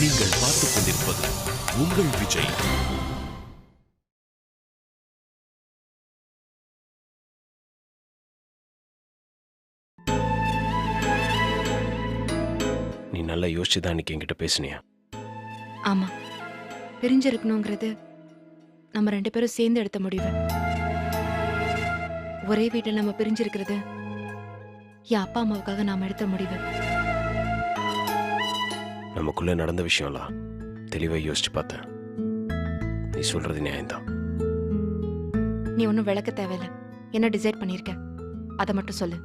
நீங்கள் பார்த்துக் கொண்டிருப்பது உங்கள் விஜய். நீ நல்லா யோசிச்சு தான் என்கிட்ட பேசுனியா? ஆமா. பிரிஞ்சிருக்கணுங்கிறது நம்ம ரெண்டு பேரும் சேர்ந்து எடுத்த முடிவு. ஒரே வீட்டில் நம்ம பிரிஞ்சிருக்கிறது என் அப்பா அம்மாவுக்காக நாம எடுத்த முடிவு. நமக்குள்ள நடந்த விஷயம்லாம் தெளிவாக யோசிச்சு பார்த்தேன். நீ சொல்றது நியாயம்தான். நீ ஒன்றும் விளக்க தேவையில்ல. என்ன டிசைட் பண்ணியிருக்க? அதை மட்டும் சொல்லு.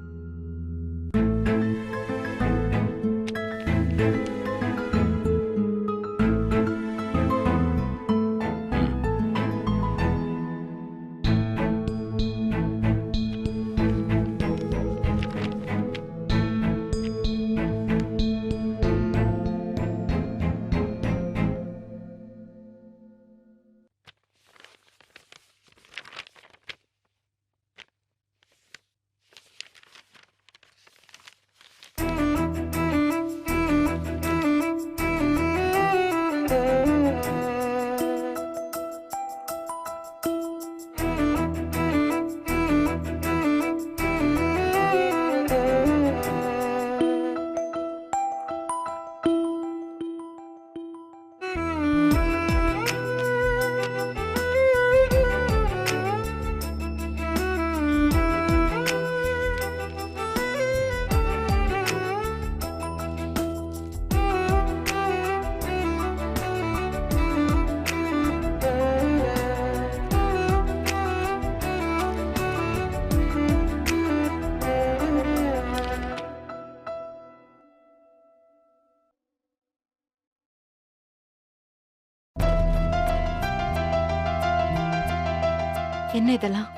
இதெல்லாம்.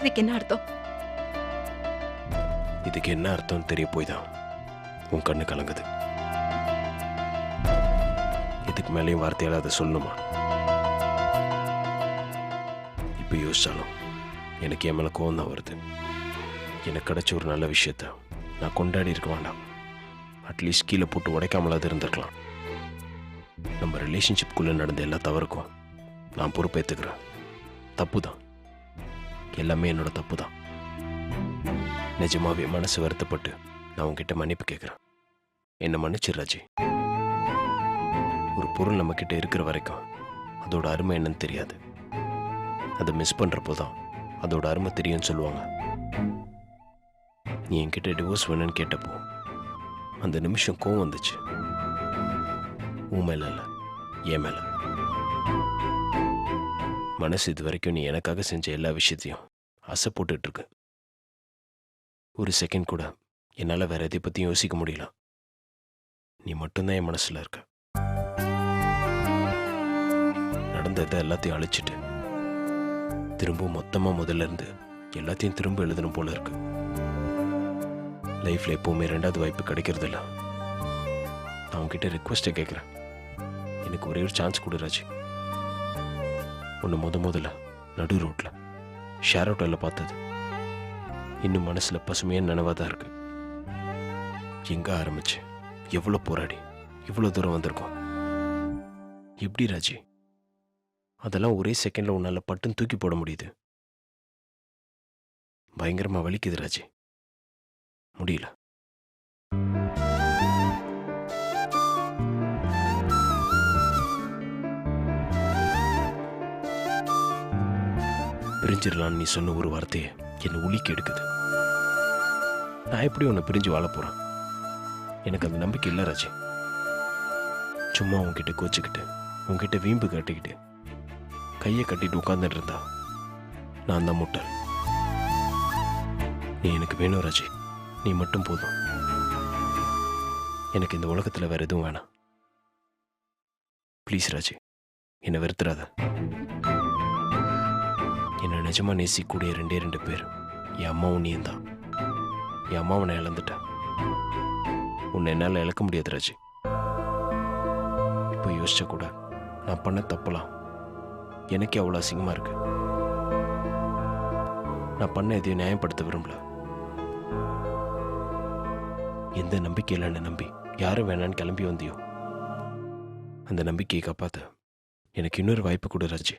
இதுக்கு என்ன அர்த்தம்? இதுக்கு என்ன அர்த்தம் தெரிய போய் தான் உன் கண்ணு கலங்குது. இதுக்கு மேலேயும் வார்த்தையால் அதை சொல்லணுமா இப்போ யோசிச்சாலும் எனக்கு என் மேலே கோவம் தான் வருது. எனக்கு கிடைச்ச ஒரு நல்ல விஷயத்த நான் கொண்டாடி இருக்க வேண்டாம். அட்லீஸ்ட் கீழே போட்டு உடைக்காமலாவது இருந்திருக்கலாம். நம்ம ரிலேஷன்ஷிப்குள்ளே நடந்த எல்லா தவறுக்கும் நான் பொறுப்பேற்றுக்கிறேன் தப்பு தான் எல்லாமே என்னோட தப்பு தான் நிஜமாவே மனசு வருத்தப்பட்டு நான் உன்கிட்ட மன்னிப்பு கேட்குறேன் என்னை மன்னிச்சு ராஜி. ஒரு பொருள் நம்ம கிட்ட இருக்கிற வரைக்கும் அதோட அருமை என்னன்னு தெரியாது. அதை மிஸ் பண்ணுறப்போ தான் அதோட அருமை தெரியும்னு சொல்லுவாங்க. நீ என்கிட்ட டிவோர்ஸ் வேணும்னு கேட்டப்போ அந்த நிமிஷம் கோவம் வந்துச்சு. உன் மேல இல்லை. என் மேல. மனசு இது வரைக்கும் நீ எனக்காக செஞ்ச எல்லா விஷயத்தையும் அசை போட்டுட்டு இருக்கு ஒரு செகண்ட் கூட என்னால் வேற எதை பற்றியும் யோசிக்க முடியல. நீ மட்டும்தான் என் மனசில் இருக்க. நடந்ததை எல்லாத்தையும் அழிச்சிட்டு திரும்ப மொத்தமாக முதல்ல இருந்து எல்லாத்தையும் திரும்ப எழுதணும் போல இருக்கு. லைஃப்ல எப்போவுமே ரெண்டாவது வாய்ப்பு கிடைக்கிறது இல்ல நான் உங்ககிட்ட ரிக்வஸ்ட்டை கேட்குறேன் எனக்கு ஒரே ஒரு சான்ஸ் கொடு ஒன்று முத முதல்ல நடு ரோட்டில் ஷேர் ஆட்டோவில் பார்த்தது. இன்னும் மனசுல பசுமையான நினைவாக தான் இருக்குது எங்கே ஆரம்பிச்சு? எவ்வளோ போராடி? இவ்வளோ தூரம் வந்திருக்கோம். எப்படி ராஜி? அதெல்லாம் ஒரே செகண்ட்ல உன்னால பட்டுன்னு தூக்கி போட முடியுது. பயங்கரமா வலிக்குது ராஜி. முடியல. பிரிஞ்சிடலான்னு நீ சொன்ன ஒரு வார்த்தையை என்னை உலுக்கி எடுக்குது. நான் எப்படி உன்னை பிரிஞ்சு வாழ போகிறேன் எனக்கு அந்த நம்பிக்கை இல்லை ராஜி. சும்மா உன்கிட்ட கோச்சிக்கிட்டு உன்கிட்ட வீம்பு கட்டிக்கிட்டு கையை கட்டிட்டு உட்காந்துட்டு இருந்தா நான் தான் முட்டாள். நீ எனக்கு வேணும் ராஜி. நீ மட்டும் போதும். எனக்கு இந்த உலகத்தில் வேற எதுவும் வேணாம். ப்ளீஸ் ராஜி. என்னை வெறுத்துறாத. என்னை நிஜமா நேசிக்கக்கூடிய ரெண்டே ரெண்டு பேர். என் அம்மாவும் நீயும் தான் என் அம்மாவை நான் இழந்துட்டேன். உன்னை என்னால் இழக்க முடியாது ராஜி. இப்போ யோசிச்ச கூட நான் பண்ண தப்பலாம் எனக்கே அவ்வளோ அசிங்கமாக இருக்கு. நான் பண்ண எதையும் நியாயப்படுத்த விரும்பல. எந்த நம்பிக்கையில் என்னை நம்பி யாரும் வேணான்னு கிளம்பி வந்தியோ அந்த நம்பிக்கையை காப்பாத்த. எனக்கு இன்னொரு வாய்ப்பு கொடு ராஜி.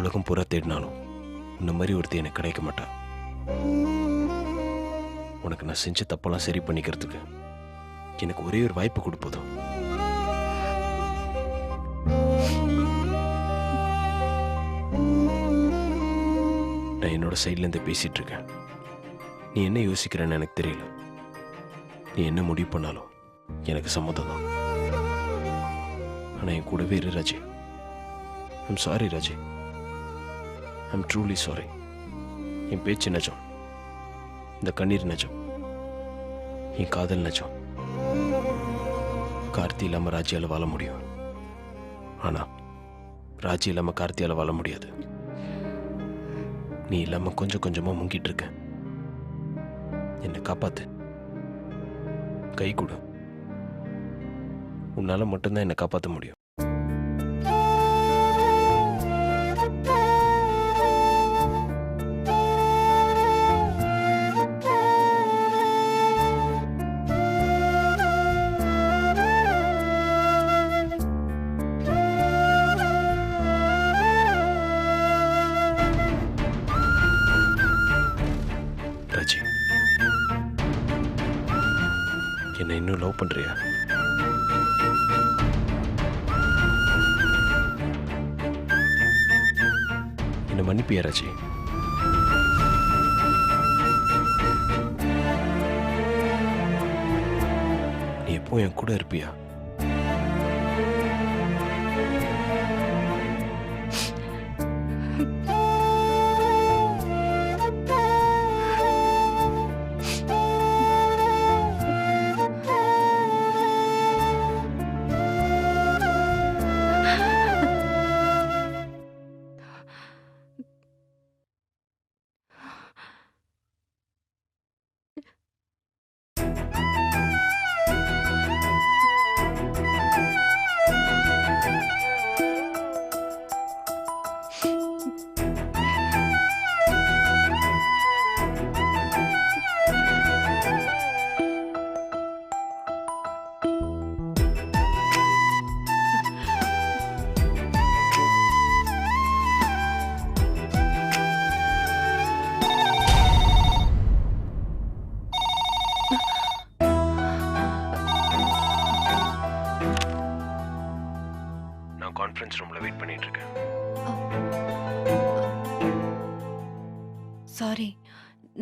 உலகம் பூரா தேடினாலும் இந்த மாதிரி ஒருத்தி எனக்கு கிடைக்க மாட்டான் உனக்கு நான் செஞ்ச தப்பெல்லாம் சரி பண்ணிக்கிறதுக்கு எனக்கு ஒரே ஒரு வாய்ப்பு கொடுப்பதும் நான் என்னோட சைட்லேருந்து பேசிட்டு இருக்கேன். நீ என்ன யோசிக்கிறேன்னு எனக்கு தெரியல. நீ என்ன முடிவு பண்ணாலும் எனக்கு சம்மதம் தான். ஆனால் என் கூடவே இரு Raje. I'm sorry Raje. I'm truly sorry என் பேச்சு நிஜம். இந்த கண்ணீர் நிஜம். என் காதல் நிஜம். கார்த்தி இல்லாமல் ராஜியால் வாழ முடியும். ஆனால் ராஜி இல்லாமல் கார்த்தியால் வாழ முடியாது. நீ இல்லாமல் கொஞ்சம் கொஞ்சமாக முங்கிட்டு இருக்க. என்னை காப்பாத்து. கை கொடு. உன்னால மட்டும்தான் என்னை காப்பாற்ற முடியும். என்ன மன்னிப்பியா நீ எப்போ என் கூட இருப்பியா?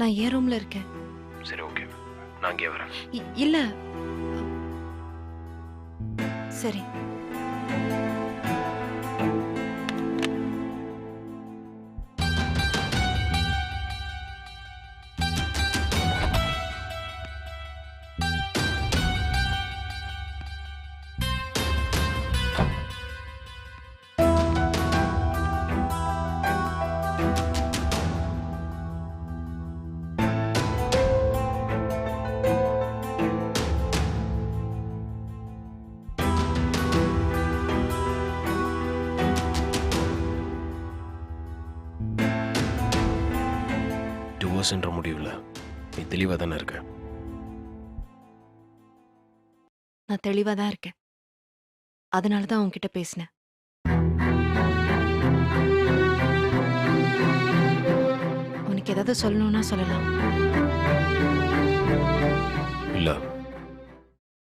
நான் ஏன் ரூம்ல இருக்கேன்? சரி ஓகே நான் அங்கேயே வரேன். இல்ல. சரி. நான் தெளிவா தான் இருக்கேன். அதனால தான் உன்கிட்ட பேசினேன். உனக்கு ஏதாவது சொல்லணும்னா சொல்லலாம். இல்லை.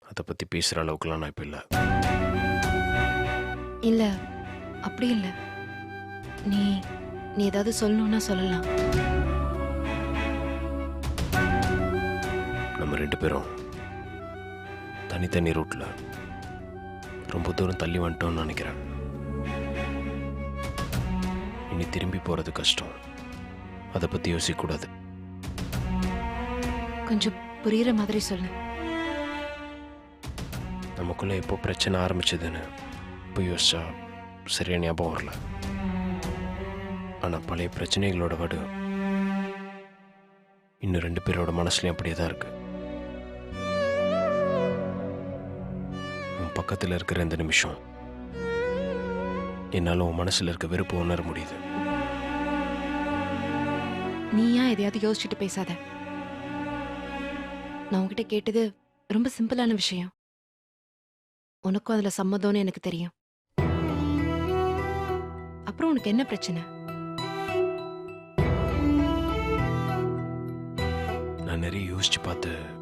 அதை பற்றி பேசுகிற அளவுக்குலாம் நான் இப்போ இல்லை. இல்ல. அப்படி இல்ல. நீ நீ ஏதாவது சொல்லணும்னா சொல்லலாம். நம்ம ரெண்டு பேரும் தனித்தனி ரூட்டில் ரொம்ப தூரம் தள்ளி வந்துட்டோம்னு நினைக்கிறேன். இனி திரும்பி போகிறது கஷ்டம். அதை பற்றி யோசிக்கக்கூடாது. கொஞ்சம் புரியுற மாதிரி சொல்லு. நமக்குள்ளே எப்போ பிரச்சனை ஆரம்பிச்சதுன்னு இப்போ யோசிச்சா சரியா ஞாபகம் வரல. ஆனால் பழைய பிரச்சனைகளோட வடு இன்னும் ரெண்டு பேரோட மனசுலையும் அப்படியே தான் இருக்கு. பக்கத்தில் இருக்கிற இந்த நிமிஷம். என்னால் உன் மனசில் இருக்க வெறுப்பு உணர முடியுது. நீயா எதையாவது யோசிச்சுட்டு பேசாத. நான் உன்கிட்ட கேட்டது ரொம்ப சிம்பிளான விஷயம். உனக்கும் அதுல சம்மதம்னு எனக்கு தெரியும். அப்புறம் உனக்கு என்ன பிரச்சனை? நான் நிறைய யோசிச்சு பார்த்து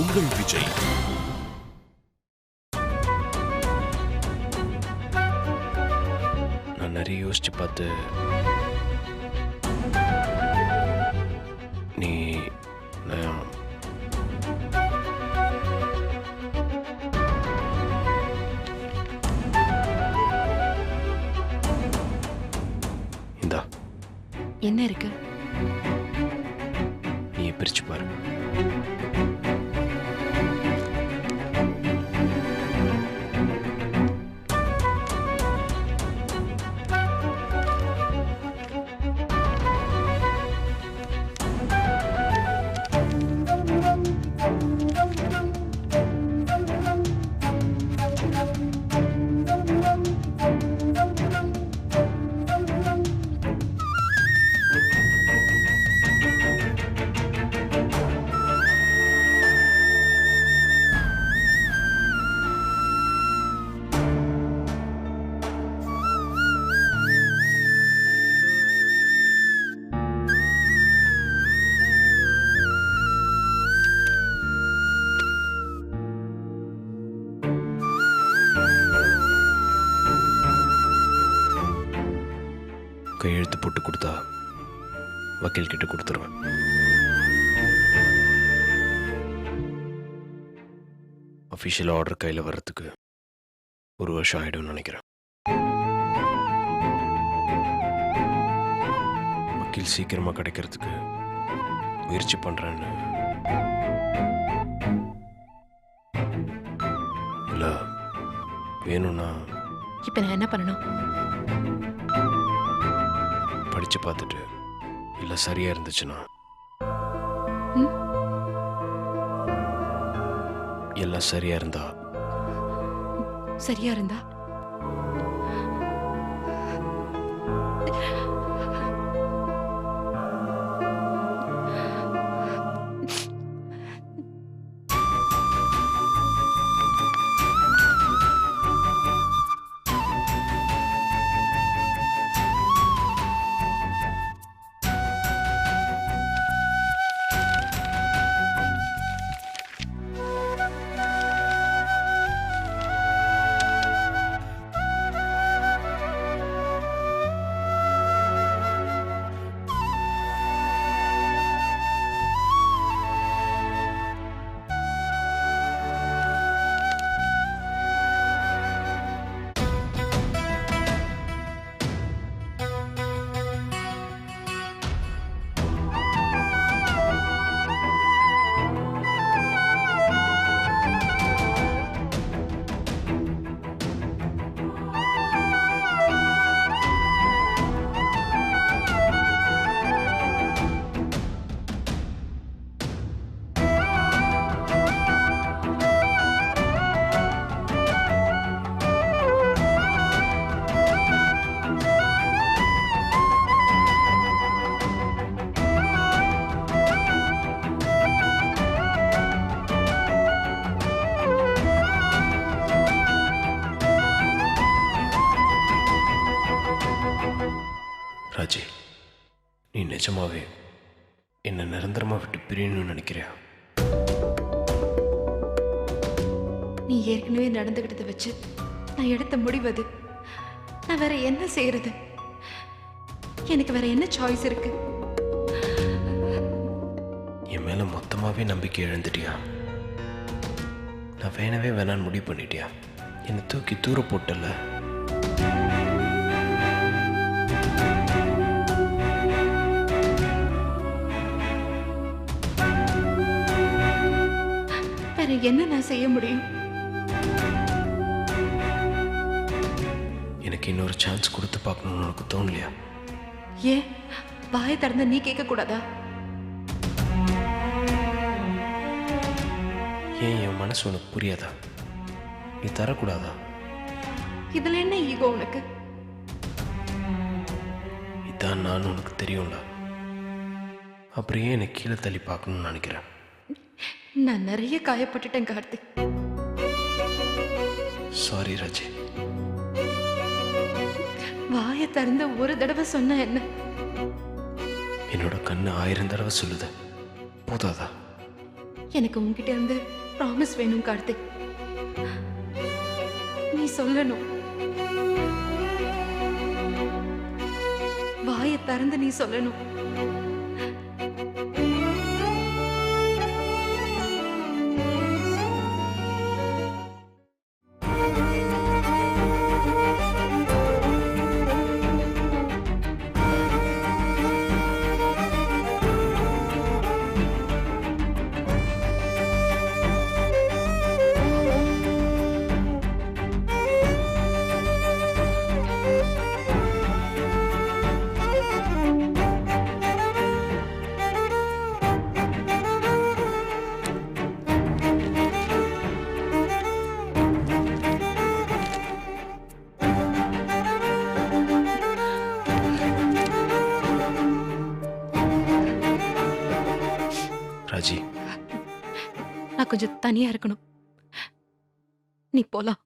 உங்கள் விஜய். நான் நிறைய யோசிச்சு பார்த்து நீ நான் இந்தா. என்ன இருக்கு? கையெழுத்து போட்டு கொடுத்தா வக்கீல் கிட்ட கொடுத்துருவேன். அஃபிஷியல் ஆர்டர் கையில் வர்றதுக்கு ஒரு வருஷம் ஆகிடும்னு நினைக்கிறேன். வக்கீல் சீக்கிரமாக கிடைக்கிறதுக்கு முயற்சி பண்ணுறேன்னு இல்லை வேணும்னா இப்போ நான் என்ன பண்ணணும்? படிச்சு பார்த்துட்டு இல்ல சரியா இருந்துச்சுன்னா? எல்லாம் சரியா இருந்தா. சரியா இருந்தா? நிஜமாவே என்னை நிரந்தரமா விட்டு பிரியணும்னு நினைக்கிறியா? நீ ஏற்கனவே நடந்துகிட்டதை வச்சு நான் எடுத்த முடிவது நான் வேற என்ன செய்யறது எனக்கு வேற என்ன சாய்ஸ் இருக்கு? என் மேல மொத்தமாவே நம்பிக்கை இழந்துட்டியா? நான் வேணவே வேணான்னு முடிவு பண்ணிட்டியா? என்னை தூக்கி தூர போட்டல வேற என்ன நான் செய்ய முடியும்? எனக்கு இன்னொரு சான்ஸ் கொடுத்து பார்க்கணும்னு உனக்கு தோணலையா? ஏன்? வாயை திறந்து நீ கேட்க கூடாதா? ஏன் என் மனசு உனக்கு புரியாதா? நீ தரக்கூடாதா? இதுல என்ன ஈகோ உனக்கு? இதான் நான் உனக்கு தெரியும்ல. அப்புறம் ஏன் என்னை கீழே தள்ளி பார்க்கணும்னு நினைக்கிறேன் நான் நிறைய காயப்பட்டுட்டேன் கார்த்திக். சாரி ராஜி வாயை திறந்து ஒரு தடவை சொன்ன என்ன? என்னோட கண்ணு ஆயிரம் தடவை சொல்லுது. போதாதா? எனக்கு உன்கிட்ட இருந்து ப்ராமிஸ் வேணும் கார்த்திக். நீ சொல்லணும். வாயை திறந்து நீ சொல்லணும். கொஞ்சம் தனியா இருக்கணும். நீ போலாம்.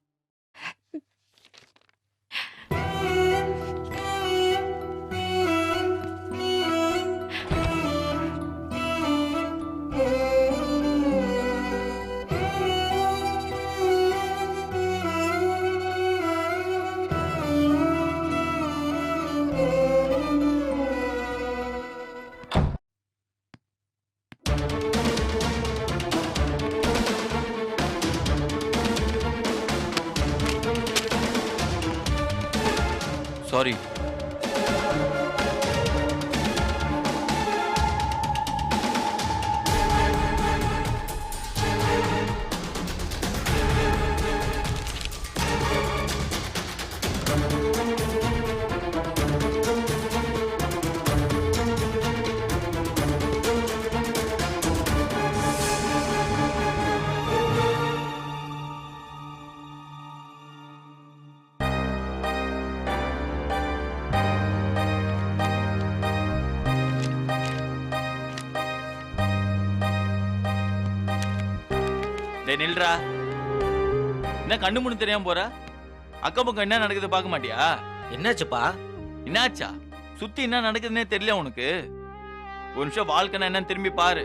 சாரி டேய் நில்றா. என்ன கண்ணு முன்னு தெரியாம போற? அக்கம் பக்கம் என்ன நடக்குது பார்க்க மாட்டியா? என்னாச்சுப்பா? என்னாச்சா? சுத்தி என்ன நடக்குதுன்னே தெரியல உனக்கு. ஒரு நிமிஷம் வாழ்க்கைனா என்னன்னு திரும்பி பாரு.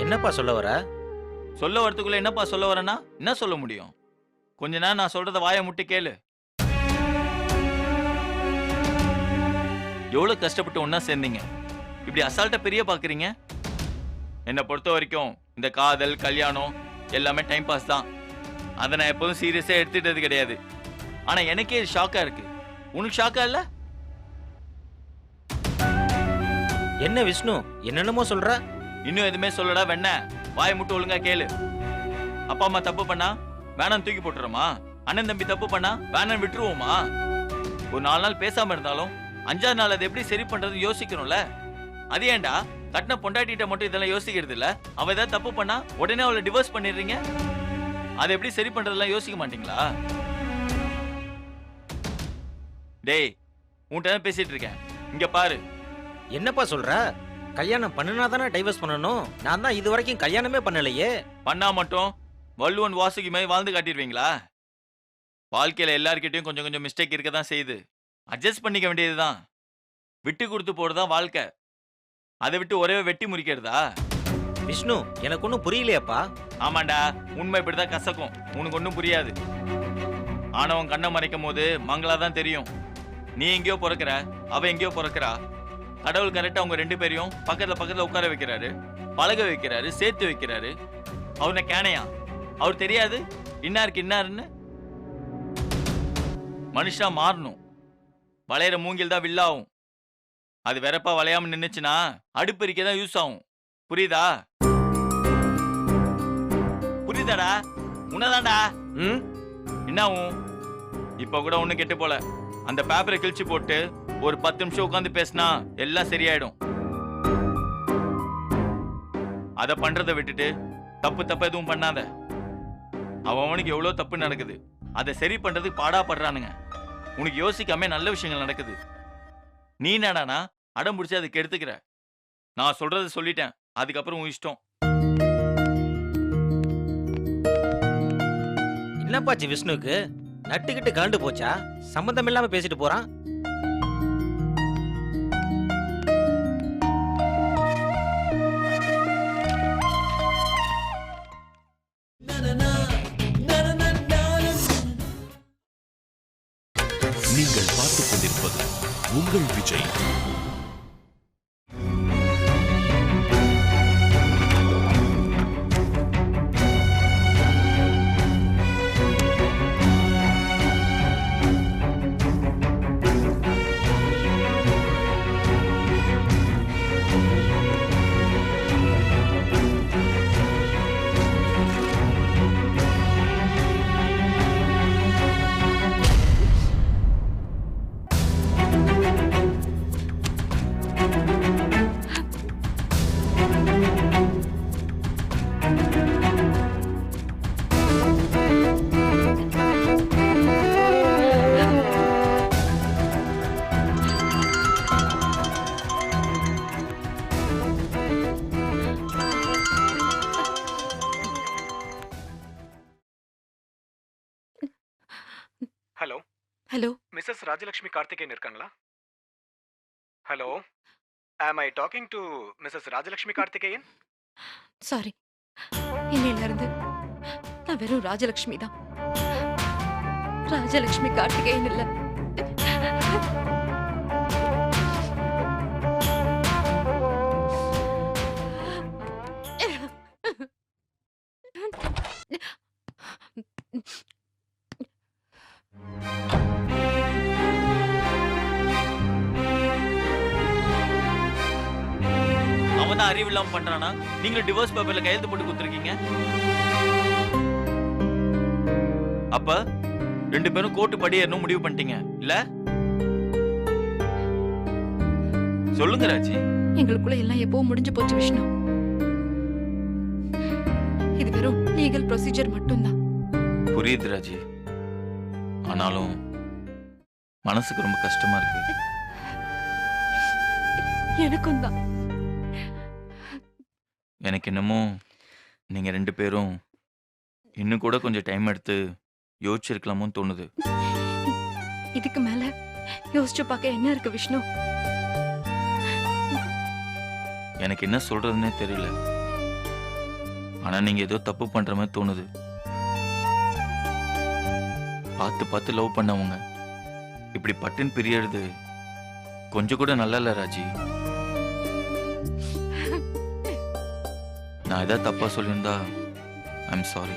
என்னப்பா சொல்ல வர? சொல்ல வரதுக்குள்ள என்னப்பா சொல்ல வரேன்னா என்ன சொல்ல முடியும்? கொஞ்ச நேரம் நான் சொல்றத வாயை முட்டி கேளு. எவ்வளவு கஷ்டப்பட்டு ஒண்ணா சேர்ந்தீங்க? இப்படி அசால்ட்டா பெரிய பாக்குறீங்க? என்னை பொறுத்த வரைக்கும் இந்த காதல் கல்யாணம் எல்லாமே டைம் பாஸ் தான். அதை நான் எப்போதும் சீரியஸா எடுத்துட்டது கிடையாது. ஆனா எனக்கே இது ஷாக்கா இருக்கு. உனக்கு ஷாக்கா இல்ல? என்ன விஷ்ணு என்னென்னமோ சொல்ற? இன்னும் எதுவுமே சொல்லடா வெண்ண. வாயை முட்டு ஒழுங்கா கேளு. அப்பா அம்மா தப்பு பண்ணா வேணாம் தூக்கி போட்டுறோமா? அண்ணன் தம்பி தப்பு பண்ணா வேணாம் விட்டுருவோமா? ஒரு நாலு நாள் பேசாம இருந்தாலும் அஞ்சாவது நாள் அதை எப்படி சரி பண்றது யோசிக்கணும்ல அது ஏன்டா? கட்டின பொண்டாட்டிட்ட மட்டும் இதெல்லாம் யோசிக்கிறது இல்ல. அவ ஏதாவது தப்பு பண்ணா உடனே அவளை டிவோர்ஸ் பண்ணிடுறீங்க. அதை எப்படி சரி பண்றதெல்லாம் யோசிக்க மாட்டீங்களா? டேய் உன்கிட்ட தான் பேசிட்டு இருக்கேன். இங்க பாரு. என்னப்பா சொல்ற? கல்யாணம் பண்ணுனா தானே டைவர்ஸ் பண்ணணும்? நான் தான் இது வரைக்கும் கல்யாணமே பண்ணலையே. பண்ணா மட்டும் வள்ளுவன் வாசுகி மாதிரி வாழ்ந்து காட்டிடுவீங்களா? வாழ்க்கையில எல்லார்கிட்டயும் கொஞ்சம் கொஞ்சம் மிஸ்டேக் இருக்க தான் செய்யுது. அட்ஜஸ்ட் பண்ணிக்க வேண்டியதுதான். விட்டு கொடுத்து போறதுதான் வாழ்க்கை. அதை விட்டு ஒரே வெட்டி முறிக்கிறதா? விஷ்ணு எனக்கு ஒன்றும் புரியலையாப்பா. ஆமாண்டா உண்மை இப்படிதான் கசக்கும். உனக்கு ஒன்றும் புரியாது. ஆனவன் கண்ணை மறைக்கும் போது மங்களா தான் தெரியும். நீ எங்கேயோ பிறக்கிற அவ எங்கேயோ பிறக்கிறா. கடவுள் கரெக்டா அவங்க ரெண்டு பேரையும் பக்கத்துல பக்கத்துல உட்கார வைக்கிறாரு பழக வைக்கிறாரு சேர்த்து வைக்கிறாரு. அவனை கேனையா? அவர் தெரியாது? இன்னாருக்கு இன்னாருன்னு? மனுஷா மாறணும். வளையிற மூங்கில் தான் வில்லாகும் அது வெறப்பா வளையாம நின்னுச்சுன்னா அடுப்பெரிக்க தான் யூஸ் ஆகும். புரியுதா? புரியுதாடா? உன்னதாண்டா ம்? என்னாவும் இப்ப கூட ஒண்ணு கெட்டு போல. அந்த பேப்பரை கிழிச்சு போட்டு ஒரு பத்து நிமிஷம் உட்காந்து பேசினா எல்லாம் சரியாயிடும். அத பண்றதை விட்டுட்டு தப்பு தப்பு எதுவும் பண்ணாத. அவன் அவனுக்கு எவ்வளவு தப்பு நடக்குது. அதை சரி பண்றதுக்கு பாடா படுறானுங்க உனக்கு யோசிக்காம நல்ல விஷயங்கள் நடக்குது. நீ என்னடானா அடம் பிடிச்சி அதுக்கு எடுத்துக்கிற? நான் சொல்றதை சொல்லிட்டேன். அதுக்கப்புறம் உன் இஷ்டம். என்னப்பாச்சு விஷ்ணுக்கு? நட்டுக்கிட்டு கலண்டு போச்சா? சம்மந்தம் இல்லாம பேசிட்டு போறான். நீங்கள் பார்த்துக் கொண்டிருப்பது உங்கள் விஜய். மிஸ்ஸஸ் ராஜலக்ஷ்மி கார்த்திகேயன் இருக்காங்களா? Hello am I talking to Mrs Rajalakshmi Karthikeyan? Sorry இன்னையில இருந்து நான் வெறும் ராஜலக்ஷ்மி தான். ராஜலக்ஷ்மி கார்த்திகேயன் இல்ல. அவன் அறிவு இல்லாம பண்றானா நீங்க டிவோர்ஸ் பேப்பர்ல கையெழுத்து போட்டு கொடுத்துருக்கீங்க. அப்ப ரெண்டு பேரும் கோர்ட்டு படி ஏறணும் முடிவு பண்ணிட்டீங்க இல்ல? சொல்லுங்க ராஜி. எங்களுக்குள்ள எல்லாம் எப்போ முடிஞ்சு போச்சு விஷ்ணு. இது வெறும் லீகல் ப்ரொசீஜர் மட்டும்தான். புரியுது ராஜி. ஆனாலும் மனசுக்கு ரொம்ப கஷ்டமா இருக்கு. எனக்கும் தான். எனக்கு என்னமோ நீங்க ரெண்டு பேரும் இன்னும் கூட கொஞ்சம் டைம் எடுத்து யோசிச்சிருக்கலாமோன்னு தோணுது. இதுக்கு மேல யோசிச்சு பார்க்க என்ன இருக்கு விஷ்ணு? எனக்கு என்ன சொல்றதுன்னே தெரியல. ஆனா நீங்க ஏதோ தப்பு பண்ற மாதிரி தோணுது. பார்த்து பார்த்து லவ் பண்ணவங்க இப்படி பட்டுன்னு பிரியறது கொஞ்சம் கூட நல்லா இல்ல ராஜி. நான் எதாவது தப்பாக சொல்லியிருந்தா ஐம் சாரி